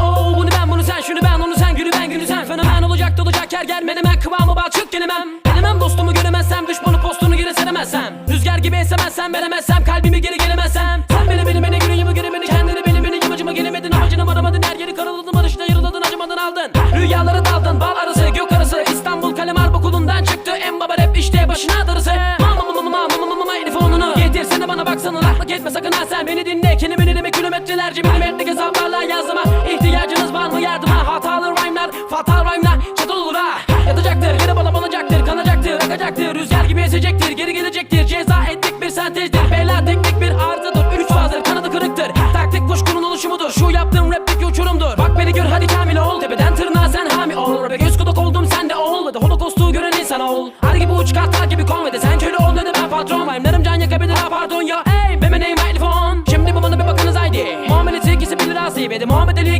Oh, bunu ben bunu sen şunu ben onu sen günü ben günü sen. Fenomen olacak dolacak yer gel menemen kıvamı bal çık gelemem Gelemem dostumu göremezsem düşmanı postunu geri seremezsem. Rüzgar gibi esemezsem veremezsem kalbimi geri gelemezsem. Sen beni beni beni günü gibi göremedin kendini beni beni yamacıma gelemedin. Amacına varamadın her yeri karaladın barışta yarıladın acımadan aldın. Rüyalara daldın bal arası gök arası. İstanbul kalem harp okulundan çıktı en baba rap işte başına darısı. Getirsene bana baksana laklık etme sakın ha sen. Beni dinle Kelimeni demek kilometrelerce milimetrik hesaplarla yazma fatal rhyme'lar çatal olur ha Yatacaktır. Yere bala balacaktır kanacaktır akacaktır. Rüzgar gibi esecektir geri gelecektir. Ceza ettik bir sentezdir. Bela teknik bir arızadır Üç fazdır kanadı kırıktır. Taktik kuşkunun oluşumudur. Şu yaptığım rapteki uçurumdur. Bak beni gör hadi kamil ol. Tepeden tırnağa sen hami ol. Ve göz kulak oldum sen de ol. Ve de holokostu gören insan ol. Her gibi uç kartal gibi konvede Sen köle ol dedi ben patron Rhyme'larım can yakabilir? Ha pardon ya. Ey benim name telefon Şimdi bu bana bir bakınız haydi. Muhammed'in ikisi bilir asi Ve de Muhammed Ali'ye